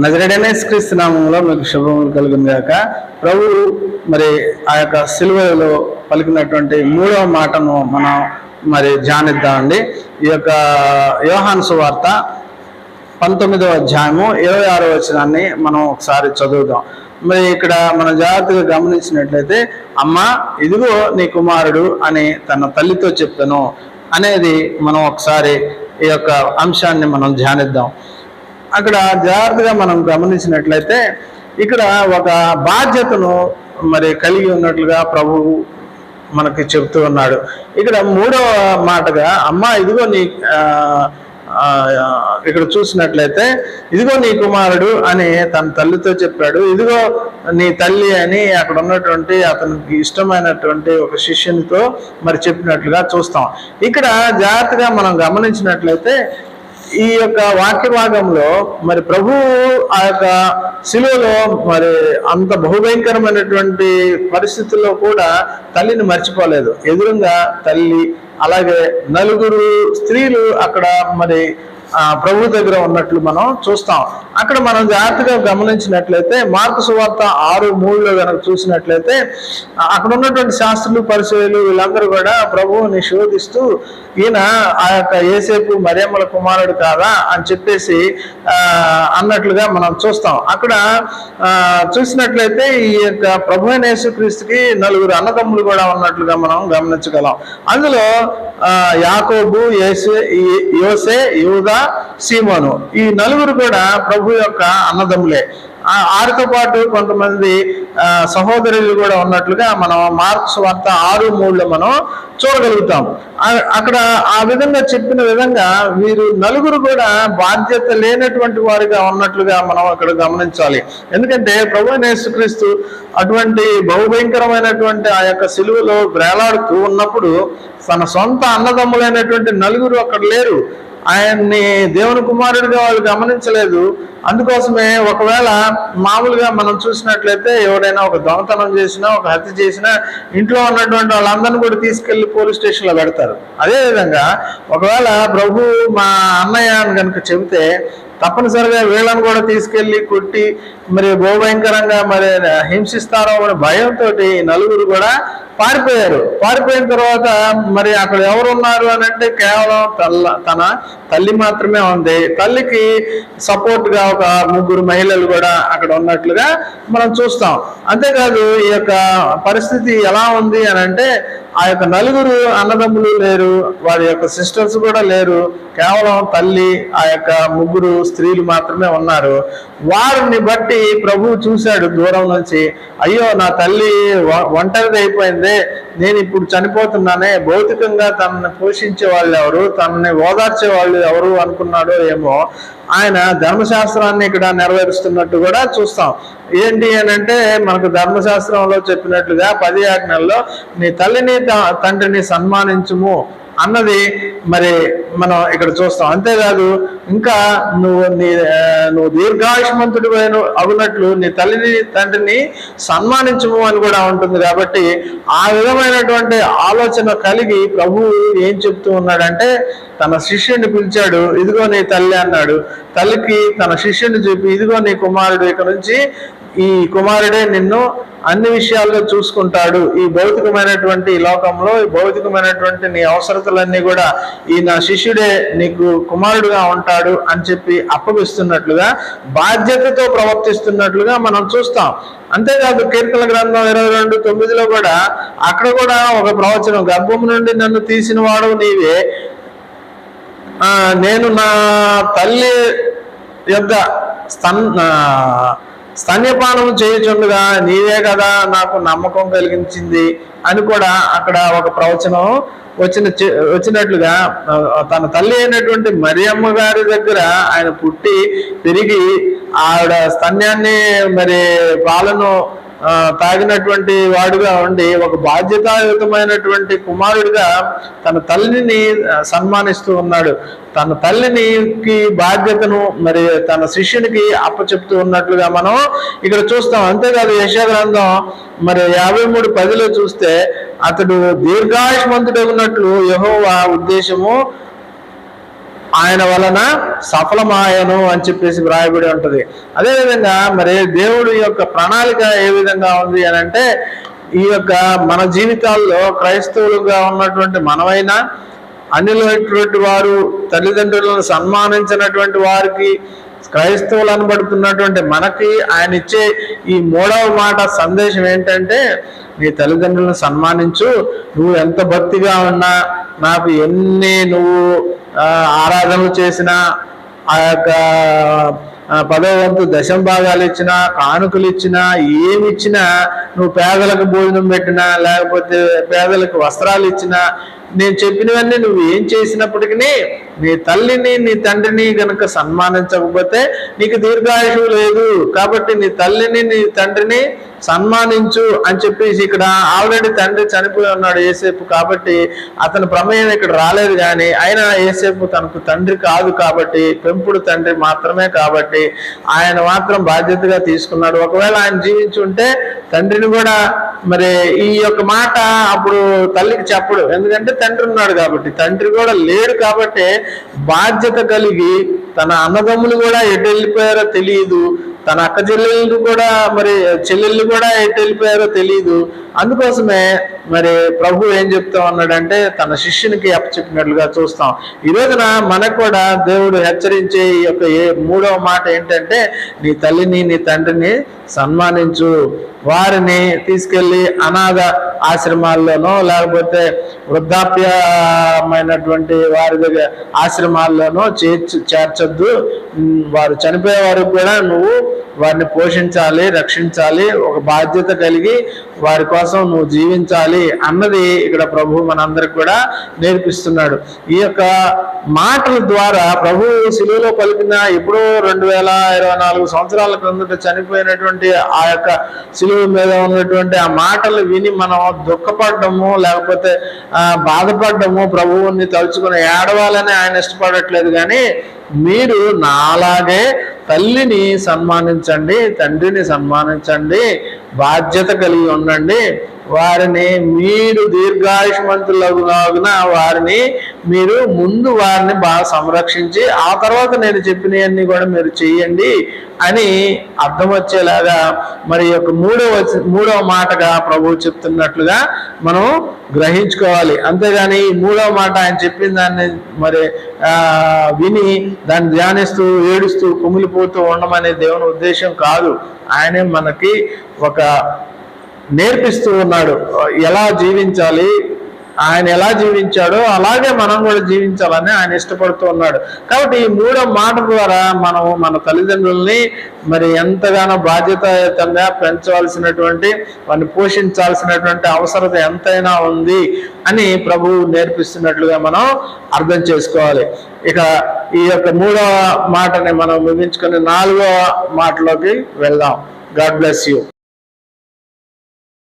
నజరడనేస్ క్రీస్తు నామంలో మీకు శుభములు కలుగును గాక. ప్రభు మరి ఆ యొక్క సిలువలో పలికినటువంటి మూడవ మాటను మనం మరి ధ్యానిద్దామండి ఈ యొక్క యోహాను సువార్త పంతొమ్మిదవ అధ్యాయము ఇరవై ఆరో వచనాన్ని మనం ఒకసారి చదువుదాం. మరి ఇక్కడ మనం జాగ్రత్తగా గమనించినట్లయితే అమ్మ ఇదిగో నీ కుమారుడు అని తన తల్లితో చెప్తాను అనేది మనం ఒకసారి ఈ యొక్క అంశాన్ని మనం ధ్యానిద్దాం. అక్కడ జాగ్రత్తగా మనం గమనించినట్లయితే ఇక్కడ ఒక బాధ్యతను మరి కలిగి ఉన్నట్లుగా ప్రభువు మనకి చెప్తూ ఉన్నాడు. ఇక్కడ మూడవ మాటగా అమ్మ ఇదిగో నీ ఇక్కడ చూసినట్లయితే ఇదిగో నీ కుమారుడు అని తన తల్లితో చెప్పాడు. ఇదిగో నీ తల్లి అని అక్కడ ఉన్నటువంటి అతనికి ఇష్టమైనటువంటి ఒక శిష్యునితో మరి చెప్పినట్లుగా చూస్తాం. ఇక్కడ జాగ్రత్తగా మనం గమనించినట్లయితే ఈ యొక్క వాక్య భాగంలో మరి ప్రభు ఆ యొక్క శిలువలో మరి అంత బహుభయంకరమైనటువంటి పరిస్థితుల్లో కూడా తల్లిని మర్చిపోలేదు. ఎదురుగా తల్లి అలాగే నలుగురు స్త్రీలు అక్కడ మరి ప్రభు దగ్గర ఉన్నట్లు మనం చూస్తాం. అక్కడ మనం జాగ్రత్తగా గమనించినట్లయితే మార్పు సువార్త ఆరు మూడులో కనుక చూసినట్లయితే అక్కడ ఉన్నటువంటి శాస్త్రులు పరిచయలు వీళ్ళందరూ కూడా ప్రభువుని శోధిస్తూ ఈయన ఆ యొక్క ఏసేపు మరియమ్మల కుమారుడు కాదా అని చెప్పేసి అన్నట్లుగా మనం చూస్తాం. అక్కడ చూసినట్లయితే ఈ యొక్క ప్రభు యేసుక్రీస్తుకి నలుగురు అన్నదమ్ములు కూడా ఉన్నట్లుగా మనం గమనించగలం. అందులో యాకోబు యేసే యోసే యూదా సీమోను. ఈ నలుగురు కూడా ప్రభు యొక్క అన్నదమ్ములే. ఆ ఆరితో పాటు కొంతమంది సహోదరులు కూడా ఉన్నట్లుగా మనం మార్క్స్ వార్త ఆరు మూడులో మనం చూడగలుగుతాం. అక్కడ ఆ విధంగా చెప్పిన విధంగా వీరు నలుగురు కూడా బాధ్యత లేనటువంటి వారిగా ఉన్నట్లుగా మనం అక్కడ గమనించాలి. ఎందుకంటే ప్రభు నేసుక్రీస్తు అటువంటి బహుభయంకరమైనటువంటి ఆ యొక్క సిలువలో బ్రేలాడుతూ ఉన్నప్పుడు తన సొంత అన్నదమ్ములైనటువంటి నలుగురు అక్కడ లేరు. ఆయన్ని దేవుని కుమారుడిగా వాళ్ళు గమనించలేదు. అందుకోసమే ఒకవేళ మామూలుగా మనం చూసినట్లయితే ఎవడైనా ఒక దొంగతనం చేసినా ఒక హత్య చేసినా ఇంట్లో ఉన్నటువంటి వాళ్ళందరినీ కూడా తీసుకెళ్ళి పోలీస్ స్టేషన్లో పెడతారు. అదేవిధంగా ఒకవేళ ప్రభు మా అన్నయ్య అని కనుక చెబితే తప్పనిసరిగా వీళ్ళని కూడా తీసుకెళ్ళి కొట్టి మరి బహుభయంకరంగా మరి హింసిస్తారో అనే భయంతో నలుగురు కూడా పారిపోయారు. పారిపోయిన తర్వాత మరి అక్కడ ఎవరున్నారు అని అంటే కేవలం తల్ల తన తల్లి మాత్రమే ఉంది. తల్లికి సపోర్ట్గా ఒక ముగ్గురు మహిళలు కూడా అక్కడ ఉన్నట్లుగా మనం చూస్తాం. అంతేకాదు ఈ యొక్క పరిస్థితి ఎలా ఉంది అని అంటే ఆ యొక్క నలుగురు అన్నదమ్ములు లేరు వారి యొక్క సిస్టర్స్ కూడా లేరు. కేవలం తల్లి ఆ యొక్క ముగ్గురు స్త్రీలు మాత్రమే ఉన్నారు. వారిని బట్టి ప్రభు చూశాడు దూరం నుంచి. అయ్యో నా తల్లి వ- ఒంటరిది అయిపోయింది. నేను ఇప్పుడు చనిపోతున్నానే. భౌతికంగా తనని పోషించే వాళ్ళు ఎవరు? తనని ఓదార్చే వాళ్ళు ఎవరు అనుకున్నాడో ఏమో. ఆయన ధర్మశాస్త్రాన్ని ఇక్కడ నెరవేరుస్తున్నట్టు కూడా చూస్తాం. ఏంటి అని అంటే మనకు ధర్మశాస్త్రంలో చెప్పినట్లుగా పది ఆజ్ఞల్లో నీ తల్లిని త- తండ్రిని సన్మానించుము అన్నది మరి మనం ఇక్కడ చూస్తాం. అంతేకాదు ఇంకా నువ్వు నీ నువ్వు దీర్ఘాయుష్మంతుడు అవునట్లు నీ తల్లిని తండ్రిని సన్మానించము అని కూడా ఉంటుంది కాబట్టి ఆ విధమైనటువంటి ఆలోచన కలిగి ప్రభువు ఏం చెప్తూ ఉన్నాడంటే తన శిష్యుని పిలిచాడు ఇదిగో నీ తల్లి అన్నాడు. తల్లికి తన శిష్యుని చెప్పి ఇదిగో నీ కుమారుడు ఇక్కడ నుంచి ఈ కుమారుడే నిన్ను అన్ని విషయాల్లో చూసుకుంటాడు. ఈ భౌతికమైనటువంటి లోకంలో ఈ భౌతికమైనటువంటి నీ అవసరతలన్నీ కూడా ఈ నా శిష్యు శిష్యుడే నీకు కుమారుడుగా ఉంటాడు అని చెప్పి అప్పగిస్తున్నట్లుగా బాధ్యతతో ప్రవర్తిస్తున్నట్లుగా మనం చూస్తాం. అంతేకాదు కీర్తన గ్రంథం ఇరవై రెండు తొమ్మిదిలో కూడా అక్కడ కూడా ఒక ప్రవచనం గర్భం నుండి నన్ను తీసిన వాడు నీవే. నేను నా తల్లి యొక్క స్తన్ స్తన్యపానం చేయుచుండగా నీవే కదా నాకు నమ్మకం కలిగించింది అని కూడా అక్కడ ఒక ప్రవచనం వచ్చిన వచ్చినట్లుగా తన తల్లి అయినటువంటి మరియమ్మ గారి దగ్గర ఆయన పుట్టి పెరిగి ఆవిడ స్తన్యాన్ని మరి పాలను తాగినటువంటి వాడుగా ఉండి ఒక బాధ్యతాయుతమైనటువంటి కుమారుడిగా తన తల్లిని సన్మానిస్తూ ఉన్నాడు. తన తల్లినికి బాధ్యతను మరి తన శిష్యునికి అప్పచెప్తూ ఉన్నట్లుగా మనం ఇక్కడ చూస్తాం. అంతేకాదు యశాగ్రంథం మరి యాభై మూడు పదిలో చూస్తే అతడు దీర్ఘాయుష్మంతుడు ఉన్నట్లు యహోవా ఉద్దేశము ఆయన వలన సఫలమాయను అని చెప్పేసి వ్రాయబడి ఉంటుంది. అదేవిధంగా మరి దేవుడి యొక్క ప్రణాళిక ఏ విధంగా ఉంది అని అంటే ఈ యొక్క మన జీవితాల్లో క్రైస్తవులుగా ఉన్నటువంటి మనమైనా అన్యులైనటువంటి వారు తల్లిదండ్రులను సన్మానించినటువంటి వారికి క్రైస్తవులు అనబడుతున్నటువంటి మనకి ఆయన ఇచ్చే ఈ మూడవ మాట సందేశం ఏంటంటే నీ తల్లిదండ్రులను సన్మానించు. నువ్వు ఎంత భక్తిగా ఉన్నా నాకు ఎన్ని నువ్వు ఆరాధనలు చేసినా ఆ యొక్క పదో వంతు దశం భాగాలు ఇచ్చినా కానుకలు ఇచ్చినా ఏమి ఇచ్చినా నువ్వు పేదలకు భోజనం పెట్టినా లేకపోతే పేదలకు వస్త్రాలు ఇచ్చినా నేను చెప్పినవన్నీ నువ్వు ఏం చేసినప్పటికీ నీ తల్లిని నీ తండ్రిని గనక సన్మానించకపోతే నీకు దీర్ఘాయుషు లేదు. కాబట్టి నీ తల్లిని నీ తండ్రిని సన్మానించు అని చెప్పేసి ఇక్కడ ఆల్రెడీ తండ్రి చనిపోయి ఉన్నాడు ఏసేపు కాబట్టి అతని ప్రమేయం ఇక్కడ రాలేదు కానీ అయినా ఏసేపు తనకు తండ్రి కాదు కాబట్టి పెంపుడు తండ్రి మాత్రమే కాబట్టి ఆయన మాత్రం బాధ్యతగా తీసుకున్నాడు. ఒకవేళ ఆయన జీవించి ఉంటే తండ్రిని కూడా మరి ఈ యొక్క మాట అప్పుడు తల్లికి చెప్పడు. ఎందుకంటే తండ్రి ఉన్నాడు కాబట్టి తండ్రి కూడా లేడు కాబట్టి బాధ్యత కలిగి తన అన్నదమ్ములు కూడా ఎటు వెళ్ళిపోయారో తెలియదు. తన అక్క చెల్లెళ్ళు కూడా మరి చెల్లెళ్ళు కూడా ఎటు వెళ్ళిపోయారో తెలియదు అందుకోసమే మరి ప్రభు ఏం చెప్తా ఉన్నాడంటే తన శిష్యునికి అప్పచెప్పినట్లుగా చూస్తాం. ఈ రోజున మనకు కూడా దేవుడు హెచ్చరించే ఈ యొక్క ఏ మూడవ మాట ఏంటంటే నీ తల్లిని నీ తండ్రిని సన్మానించు. వారిని తీసుకెళ్ళి అనాథ ఆశ్రమాల్లోనో లేకపోతే వృద్ధాప్యమైనటువంటి వారి దగ్గర ఆశ్రమాల్లోనో చేర్చు చేర్చొద్దు. వారు చనిపోయే వారికి కూడా నువ్వు వారిని పోషించాలి రక్షించాలి ఒక బాధ్యత కలిగి వారి కోసం నువ్వు జీవించాలి అన్నది ఇక్కడ ప్రభు మనందరికి కూడా నేర్పిస్తున్నాడు. ఈ యొక్క మాటల ద్వారా ప్రభు శిలువలో పలికిన ఎప్పుడో రెండు వేల ఇరవై నాలుగు సంవత్సరాల క్రిందట చనిపోయినటువంటి ఆ యొక్క శిలువ మీద ఉన్నటువంటి ఆ మాటలు విని మనం దుఃఖపడ్డము లేకపోతే బాధపడ్డము ప్రభువుని తలుచుకుని ఏడవాలని ఆయన ఇష్టపడట్లేదు. కానీ మీరు నాలాగే తల్లిని సన్మానించండి తండ్రిని సన్మానించండి బాధ్యత కలిగి ఉండండి. వారిని మీరు దీర్ఘాయుష్మంతులగున వారిని మీరు ముందు వారిని బాగా సంరక్షించి ఆ తర్వాత నేను చెప్పినవన్నీ కూడా మీరు చెయ్యండి అని అర్థం వచ్చేలాగా మరి యొక్క మూడవ మూడవ మాటగా ప్రభువు చెప్తున్నట్లుగా మనం గ్రహించుకోవాలి. అంతేగాని ఈ మూడవ మాట ఆయన చెప్పిన దాన్ని మరి విని దాన్ని ధ్యానిస్తూ ఏడుస్తూ కుమిలిపోతూ ఉండమనే దేవుని ఉద్దేశం కాదు. ఆయనే మనకి ఒక నేర్పిస్తూ ఉన్నాడు. ఎలా జీవించాలి? ఆయన ఎలా జీవించాడో అలాగే మనం కూడా జీవించాలని ఆయన ఇష్టపడుతూ ఉన్నాడు. కాబట్టి ఈ మూడో మాట ద్వారా మనం మన తల్లిదండ్రుల్ని మరి ఎంతగానో బాధ్యతయుతంగా పెంచవలసినటువంటి వారిని పోషించాల్సినటువంటి అవసరత ఎంతైనా ఉంది అని ప్రభువు నేర్పిస్తున్నట్లుగా మనం అర్థం చేసుకోవాలి. ఇక ఈ యొక్క మూడవ మాటని మనం ముగించుకొని నాలుగవ మాటలోకి వెళ్దాం. God bless you.